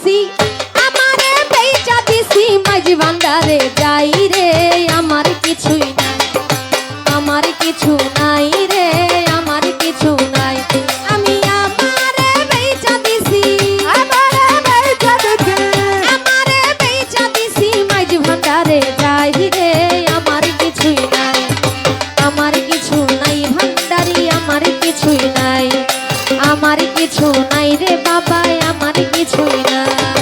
দিছি আমারে বেচা দিছি মাঝি ভান্ডারে যাই রে আমার কিছুই না আমার কিছু কিছুই না।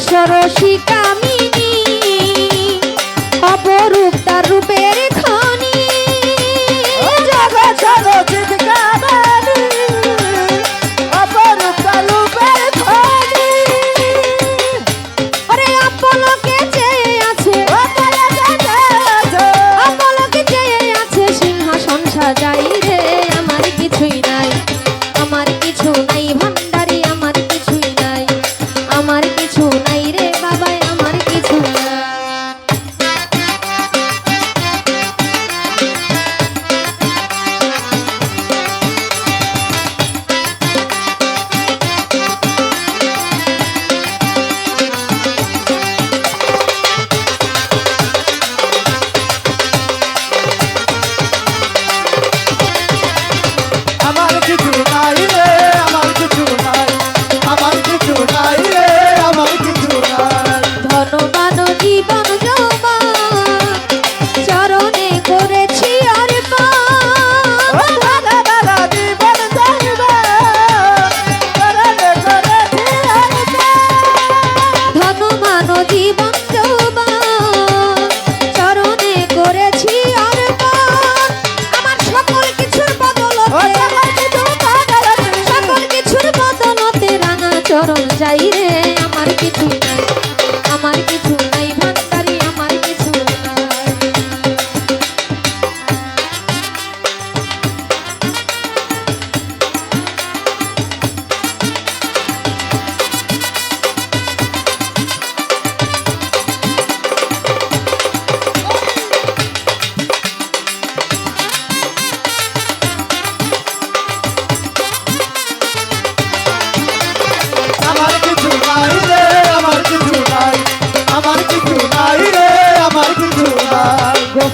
সরসিকা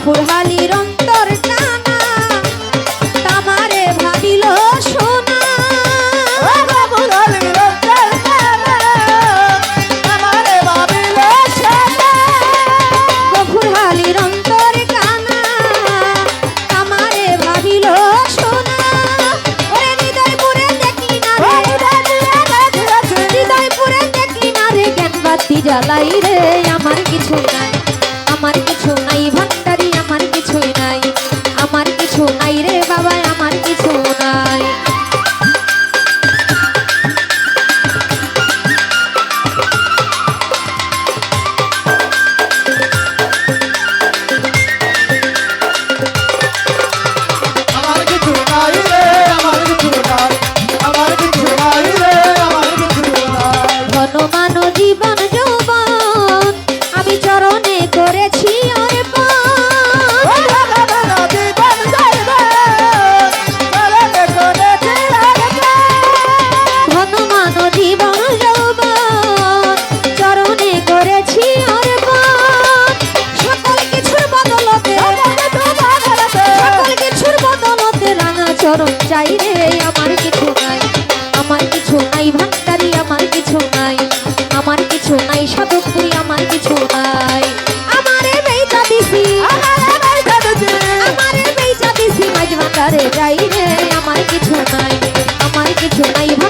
ফুরহালির অন্তর টানা তামারে ভাবিল সোনা। ফুরহালির অন্তর কানা তামারে ভাবিল সোনা। ওরে হৃদয়পুরে দেখলি বাতি জ্বালাই রে আমার কিছু নাই। বাজারে যাই রে আমার কিছু নাই আমার কিছু নাই ভাই